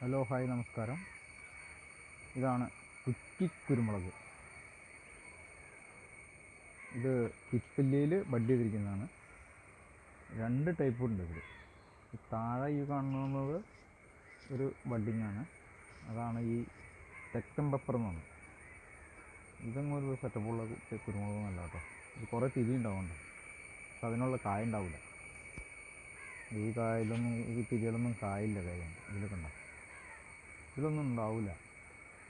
Hello hi നമസ്കാരം. ഇതാണ് കുറ്റി കുരുമുളക്. ഇത് തിപ്പല്ലിയിൽ ബഡ് ചെയ്തിരിക്കുന്നതാണ്. രണ്ട് ടൈപ്പ് ഉണ്ട് ഇതിൽ താഴെ ഈ കാണുന്നത് ഒരു ബഡിങ് ആണ്. അതാണ് ഈ തെക്കൻ പെപ്പർ എന്ന് പറയുന്നത് ഇതൊന്നും ഒരു സെറ്റപ്പുള്ള കുരുമുളകൊന്നുമല്ല കേട്ടോ. ഇത് കുറേ തിരി ഉണ്ടാവുന്നുണ്ട്. പക്ഷെ അതിനുള്ള കായ ഉണ്ടാവില്ല ഈ കായലൊന്നും ഈ തിരികളൊന്നും കായില്ല കാര്യം ഇതിലൊക്കെ ഉണ്ടാവും. ഇതിലൊന്നും ഉണ്ടാവില്ല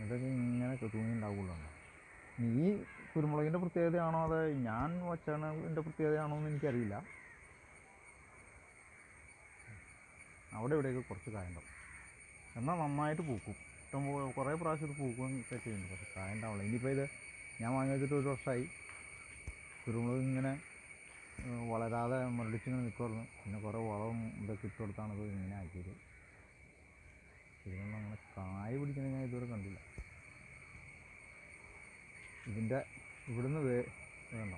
ഇതൊക്കെ ഇങ്ങനെ തൂങ്ങി ഉണ്ടാവുള്ളൂ ഈ കുരുമുളകിന്റെ പ്രത്യേകതയാണോ അതോ ഞാൻ വച്ചാണതിന്റെ പ്രത്യേകതയാണോ എന്ന് എനിക്കറിയില്ല. അവിടെ ഇവിടെയൊക്കെ കുറച്ച് കായുണ്ടാവും. എന്നാൽ നന്നായിട്ട് പൂക്കും. ഇഷ്ടം കുറേ പ്രാവശ്യം ഇത് പൂക്കുകയും ഒക്കെ ചെയ്യുന്നുണ്ട് പക്ഷേ കായ ഉണ്ടാവില്ല ഇനിയിപ്പോൾ ഇത് ഞാൻ വാങ്ങി വെച്ചിട്ട് ഒരു വർഷമായി. കുരുമുളക് ഇങ്ങനെ വളരാതെ മുരടിച്ചിങ്ങനെ നിൽക്കുമായിരുന്നു പിന്നെ കുറേ വളവും ഇതൊക്കെ ഇട്ട് കൊടുത്താണ് ഇത് ഇങ്ങനെ ആക്കിയത്. ഇതിനൊന്നും അങ്ങനെ ഇതുവരെ കണ്ടില്ല. ഇതിന്റെ ഇവിടുന്ന് വേ വേണ്ട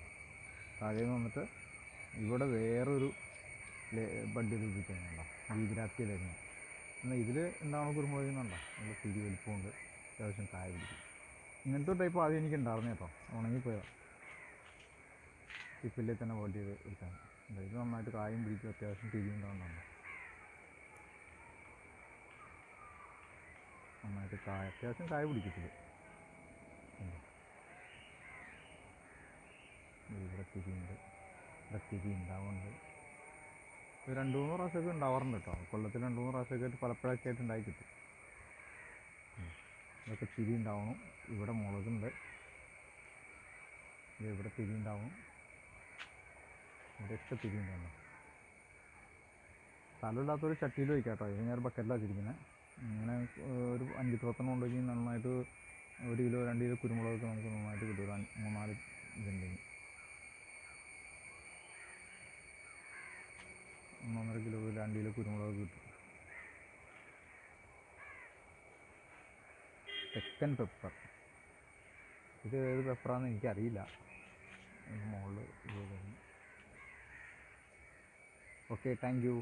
താഴെ നിന്ന് വന്നിട്ട് ഇവിടെ വേറൊരു ബഡ് രൂപിക്കുന്നുണ്ടോ? ഗീതിരാത്തിയിലായിരുന്നു എന്നാൽ ഇതിൽ ഉണ്ടാവുന്ന കുരുമുളകിന്നുണ്ടോ? നല്ല തിരി വലിപ്പമുണ്ട്. അത്യാവശ്യം കായ പിടിക്കും. ഇങ്ങനത്തെ ടൈപ്പ് ആദ്യം എനിക്ക് ഉണ്ടായിരുന്നു കേട്ടോ. ഉണങ്ങിപ്പോയതാണ് ടിപ്പില്ലേ തന്നെ വോട്ട് ചെയ്ത് വിളിക്കാൻ ഇത് നന്നായിട്ട് കായും പിടിക്കും. അത്യാവശ്യം തിരി ഉണ്ടാവുന്നുണ്ടോ നന്നായിട്ട് കായ അത്യാവശ്യം കായ പിടിക്കത്തില്ല ഇവിടെ തിരിയുണ്ട് ഇവിടെ ഉണ്ടാവുന്നുണ്ട്. ഒരു രണ്ട് മൂന്ന് പ്രാവശ്യമൊക്കെ ഉണ്ടാവാറുണ്ട് കേട്ടോ. കൊല്ലത്തിൽ രണ്ട് മൂന്ന് പ്രാവശ്യമൊക്കെ ആയിട്ട് പലപ്പോഴൊക്കെ ആയിട്ട് ഉണ്ടായി കിട്ടും. ഇതൊക്കെ തിരി ഉണ്ടാവണം. ഇവിടെ മുളകുണ്ട്. ഇവിടെ തിരി ഉണ്ടാവണം ഇവിടെയൊക്കെ തിരി ഉണ്ടാവണം സ്ഥലമില്ലാത്തൊരു ചട്ടിയിൽ വയ്ക്കാം കേട്ടോ ഇത് ഞാൻ ബക്കറ്റിലാണ് വെച്ചിരിക്കുന്നത് ഇങ്ങനെ ഏഹ്, ഒരു അഞ്ച് പത്തെണ്ണം ഉണ്ടെങ്കിൽ നന്നായിട്ട് ഒരു കിലോ രണ്ട് കിലോ കുരുമുളകൊക്കെ നമുക്ക് നന്നായിട്ട് കിട്ടും. ഒരു മൂന്നാൽ ഇതുണ്ടെങ്കിൽ ഒന്നൊന്നര കിലോ രണ്ട് കിലോ കുരുമുളക് കിട്ടും. തെക്കൻ പെപ്പർ ഇത് ഏത് പെപ്പറാന്ന് എനിക്കറിയില്ല. മുകളിൽ ഓക്കെ താങ്ക് യു